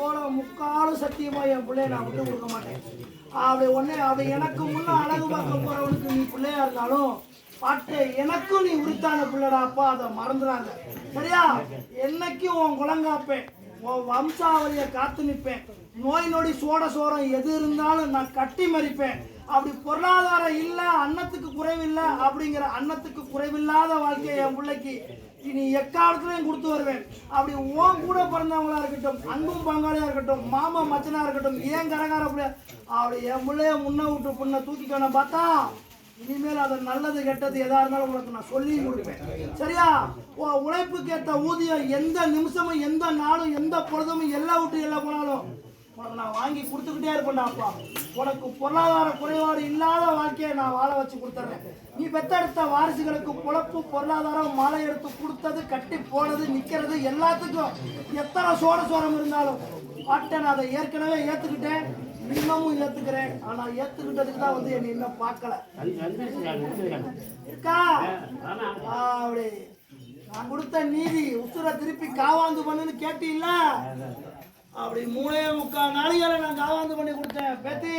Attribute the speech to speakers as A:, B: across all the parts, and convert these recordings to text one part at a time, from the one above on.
A: போல முக்காலும் சத்தியமா என் பிள்ளைய நான் விட்டு கொடுக்க மாட்டேன். அப்படி ஒன்னே அதை எனக்கு முன்ன அழகு பார்க்க போறவனுக்கு நீ பிள்ளையா இருந்தாலும் பாட்டு எனக்கும் நீ உரித்தான பிள்ளைடா அப்பா அதை மறந்துடாங்க சரியா? என்னைக்கும் உன் குலங்காப்பேன் உன் வம்சாவளியை காத்து நிற்பேன் நோய் நொடி சோட சோரம் எது இருந்தாலும் நான் கட்டி மறிப்பேன். அப்படி பொருளாதாரம் இல்லை அன்னத்துக்கு குறைவில்லை அப்படிங்கிற அன்னத்துக்கு குறைவில்லாத வாழ்க்கையை என் பிள்ளைக்கு இனி எக்காலத்துலையும் கொடுத்து வருவேன். அப்படி உன் கூட பிறந்தவங்களா இருக்கட்டும் அன்பும் பங்காளியா இருக்கட்டும் மாமா மச்சனா இருக்கட்டும் ஏன் கரகார பிள்ளை அப்படி என் பிள்ளைய முன்ன விட்டு புண்ணை தூக்கிக்கணும் பார்த்தா இனிமேல் அது நல்லது கெட்டது எதா இருந்தாலும் உனக்கு நான் சொல்லி கொடுப்பேன். சரியா? உழைப்புக்கு ஏற்ற ஊதியம் எந்த நிமிஷமும் எந்த நாளும் எந்த பொழுதும் எல்லாம் விட்டு எல்லாம் போனாலும் உனக்கு நான் வாங்கி கொடுத்துக்கிட்டே இருப்பேன்டா அப்பா. உனக்கு பொருளாதார குறைபாடு இல்லாத வாழ்க்கையை நான் வாழ வச்சு கொடுத்துட்றேன் நீ பெத்தெடுத்த வாரிசுகளுக்கு பொழப்பு பொருளாதாரம் மாலை எடுத்து கொடுத்தது கட்டி போனது நிற்கிறது எல்லாத்துக்கும் எத்தனை சோட சோரம் இருந்தாலும் பாட்டை நான் அதை ஏற்கனவே ஏற்றுக்கிட்டேன் இன்னமும் ஏற்றுக்கிறேன் ஆனால் ஏற்றுக்கிட்டதுக்கு தான் வந்து என்னை இன்னும் பார்க்கல. இருக்கா? அப்படி. நான் கொடுத்த நீதி உசுரை திருப்பி காவாந்து பண்ணுன்னு கேட்டீங்களா? அப்படி மூணே முக்கால் நாளைகளை நான் காவாந்து பண்ணி கொடுத்தேன். பேத்தி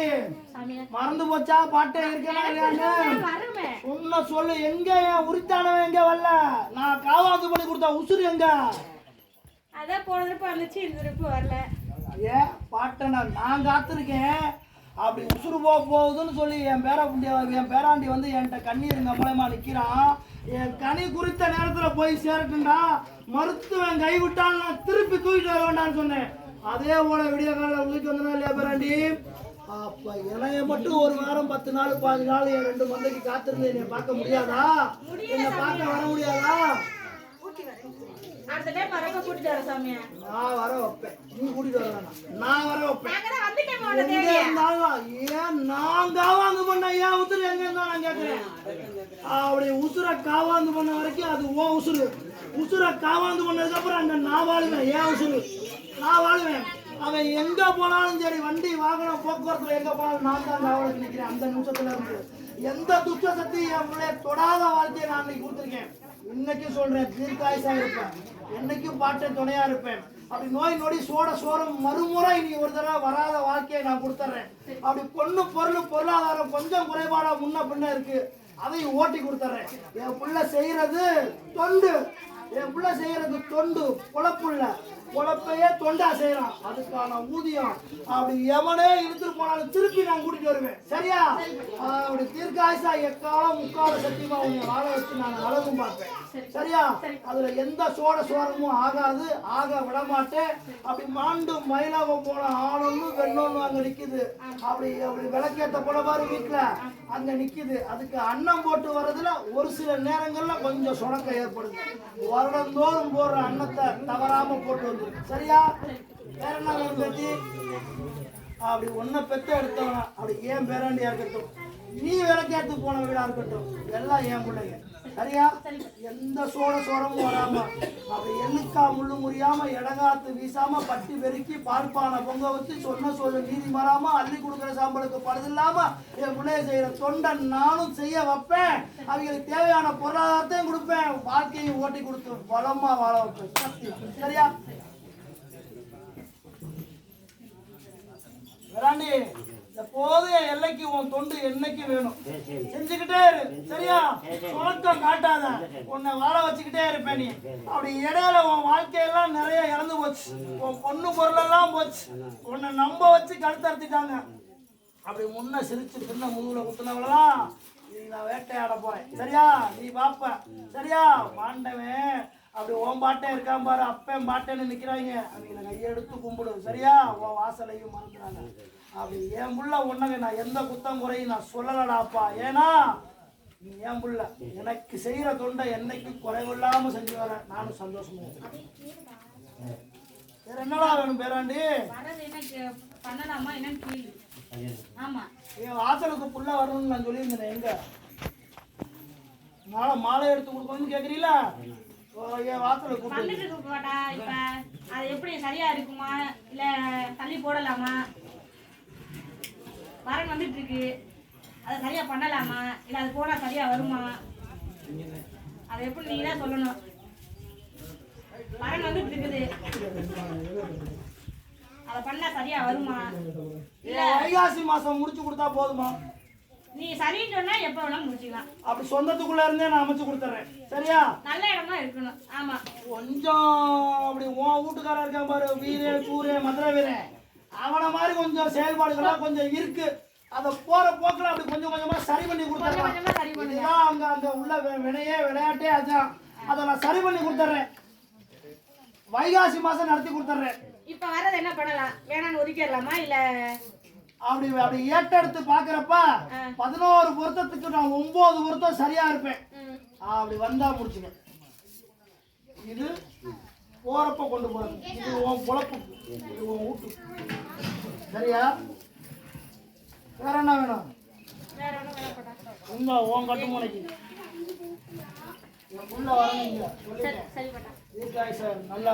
A: மறந்து போச்சா? பாட்டே இருக்கா இல்லையான்னு
B: வருவேன்
A: உன்ன சொல்லு எங்க என் உரித்தானவன் எங்க வரல? நான் காவாந்து பண்ணி கொடுத்த உசுறு எங்க?
B: அதான் போன திருப்பி வந்துச்சு இந்த திருப்பி வரல.
A: ஏன் பாட்டை நான் நான் காத்திருக்கேன். அப்படி உசுறு போக போகுதுன்னு சொல்லி என் பேர என் பேராண்டி வந்து என்கிட்ட கண்ணீருங்க மூலயமா நிற்கிறான் என் கனி குறித்த நேரத்தில் போய் சேரட்டுண்டா மருத்துவன் கைவிட்டான் நான் திருப்பி தூக்கிட்டு வர வேண்டாம்னு சொன்னேன். அதே போல விடிய காலையில் உள்ளிக்கு வந்தனா இல்லையா பேராண்டி அப்ப இளைய மட்டும் ஒரு வாரம் பத்து நாள் பாஞ்சு நாள் என் ரெண்டு மந்தைக்கு காத்திருந்து என்னை பார்க்க முடியாதா? என்னை பார்க்க வர முடியாதா? நான் வர வைப்பேன். நீ கூட்டிட்டு வர வேணாம். நான் வர வைப்பேன். ஏன் நான் காவாந்து பண்ண ஏன் உசுறு எங்க இருந்தா நான் கேட்கிறேன் அப்படி உசுரை காவாந்து பண்ண வரைக்கும் அது ஓ உசுறு உசுரை காவாந்து பண்ணதுக்கு அப்புறம் அங்க நான் வாழுவேன். ஏன் உசுறு நான் அவன் எங்க போனாலும் சரி வண்டி வாகனம் போக்குவரத்துல எங்க போனாலும் நான் தான் காவலுக்கு நிற்கிறேன் அந்த நிமிஷத்துல இருந்து. எந்த துஷ்ட சக்தி என் தொடாத வாழ்க்கையை நான் இன்னைக்கு கொடுத்துருக்கேன். இன்னைக்கு சொல்றேன் தீர்க்காயசா இருப்பேன். என்னைக்கும் பாட்டு துணையா இருப்பேன். அப்படி நோய் நொடி சோட சோரம் மறுமுறை நீ ஒரு தடவை வராத வாழ்க்கையை நான் கொடுத்துட்றேன் அப்படி பொண்ணு பொருள் பொருளாதாரம் கொஞ்சம் குறைபாடா முன்ன பின்ன இருக்கு. அதையும் ஓட்டி கொடுத்துட்றேன் என் புள்ள செய்யறது தொண்டு. என் புள்ள செய்யறது தொண்டு பொழப்புள்ள பொழப்பையே தொண்டா செய்யறான் அதுக்கான ஊதியம். அப்படி எவனே இழுத்துட்டு போனாலும் திருப்பி நான் கூட்டிட்டு வருவேன். சரியா? அப்படி தீர்க்காயுசா எக்காலம் முக்கால சத்தியமா உன்னை வாழ வச்சு நான் அழகும் பார்ப்பேன். சரியா? அதுல எந்த சோட சோரமும் ஆகாது ஆக விட மாட்டேன் அப்படி மாண்டு மயிலாக போன ஆணொன்னு வெண்ணொன்னு அங்க நிக்குது. அப்படி அப்படி விளக்கேத்த போல பாரு வீட்டுல அங்க நிக்குது. அதுக்கு அன்னம் போட்டு வர்றதுல ஒரு சில நேரங்கள்ல கொஞ்சம் சுணக்கம் ஏற்படுது. வருடந்தோறும் போடுற அன்னத்தை தவறாம போட்டு வந்துருக்கு சரியா? வேற என்ன அப்படி ஒன்ன பெத்த எடுத்தவன அப்படி ஏன் பேராண்டியா இருக்கட்டும் நீ விளக்கேத்து போன வீடா இருக்கட்டும் எல்லாம் ஏன் பிள்ளைங்க? சரியா? எந்த சோழ சோரமும் வராம அப்படி எண்ணுக்கா முள்ளு முறியாம இடங்காத்து வீசாம பட்டி பெருக்கி பார்ப்பான பொங்க வச்சு சொன்ன சொல்ல நீதி மாறாம அள்ளி கொடுக்குற சாம்பலுக்கு படுதில்லாம என் பிள்ளைய செய்யற தொண்டை நானும் செய்ய வைப்பேன். அவங்களுக்கு தேவையான பொருளாதாரத்தையும் கொடுப்பேன். வாழ்க்கையும் ஓட்டி கொடுத்து பலமா வாழ வைப்பேன். சரியா? வேறாண்டி எப்போதும் என் எல்லைக்கு உன் தொண்டு என்னைக்கு வேணும்? செஞ்சுக்கிட்டே இரு. சரியா? சுணக்கம் காட்டாத. உன்னை வாழ வச்சுக்கிட்டே இருப்பேன் நீ. அப்படி இடையில உன் வாழ்க்கையெல்லாம் நிறைய இறந்து போச்சு. உன் பொண்ணு பொருளெல்லாம் போச்சு. உன்னை நம்ப வச்சு கழுத்தறுத்திட்டாங்க. அப்படி முன்ன சிரிச்சு பின்ன முதுகுல குத்துனவளெல்லாம் நீ நான் வேட்டையாட போறேன். சரியா? நீ பாப்ப. சரியா? மாண்டவன் அப்படி உன் பாட்டே இருக்கான் பாரு அப்பன் பாட்டேன்னு நிக்கிறாங்க. அவங்க கையெடுத்து கும்பிடு சரியா? உன் வாசலையும் மறந்துறாங்க. அப்படி என் புள்ள உன்னங்க நான் எந்த குத்தம் குறையும் நான் சொல்லலடாப்பா. ஏன்னா நீ என் புள்ள. எனக்கு செய்யற தொண்டை என்னைக்கு குறைவில்லாம செஞ்சு வரேன் நானும் சந்தோஷமா. வேற என்னடா வேணும் பேராண்டி?
B: பண்ணலாமா என்னன்னு ஆமா.
A: என் வாசலுக்கு புள்ள வரணும்னு நான் சொல்லியிருந்தேன் எங்க? மாலை மாலை எடுத்து கொடுக்கணும்னு கேக்குறீங்களா?
B: வந்துட்டு இருக்கு பாட்டா இப்ப அது எப்படி சரியா இருக்குமா? இல்ல தள்ளி போடலாமா? வரன் வந்துட்டு இருக்கு. அதை சரியா பண்ணலாமா? இல்ல அது போனா சரியா வருமா? அதை எப்படி நீங்க தான் சொல்லணும். வரன் வந்துட்டு இருக்குது. அதை பண்ணா சரியா வருமா? இல்ல
A: வைகாசி மாசம் முடிச்சு கொடுத்தா போதுமா?
B: நீ சரின்னு சொன்னா எப்ப வேணாலும் முடிச்சுக்கலாம்.
A: அப்படி சொந்தத்துக்குள்ள இருந்தே நான் அமைச்சு கொடுத்துறேன். சரியா?
B: நல்ல இடமா இருக்கணும். ஆமா.
A: கொஞ்சம் அப்படி உன் வீட்டுக்காரன் இருக்கான் பாரு வீரே சூரே மதுரை வீரன் அவனை மாதிரி கொஞ்சம் செயல்பாடுகள்லாம் கொஞ்சம் இருக்கு. அதை போற போக்குல அப்படி கொஞ்சம் கொஞ்சமா சரி பண்ணி கொடுத்துறேன்
B: கொஞ்சமா சரி பண்ணுங்க.
A: இதுதான் அங்க அங்க உள்ள வினையே விளையாட்டே அதான் அதை நான் சரி பண்ணி கொடுத்துட்றேன் வைகாசி மாசம் நடத்தி கொடுத்துட்றேன்
B: இப்ப வர்றது என்ன பண்ணலாம்? வேணாம்னு ஒதுக்கிடலாமா? இல்ல
A: அப்படி அப்படி ஏட்டெடுத்து பாக்குறப்ப பதினோரு பொருத்தத்துக்கு நான் ஒன்பது பொருத்தம் சரியா இருப்பேன். அப்படி வந்தா முடிச்சுக்க இது போறப்ப கொண்டு போறது. இது உன் பொழப்பு. இது உன் வீட்டு. சரியா? வேற என்ன வேணும்? உங்க உன் கட்டு மூளைக்கு உள்ள வரணும் இங்க
B: சரி
A: நல்லா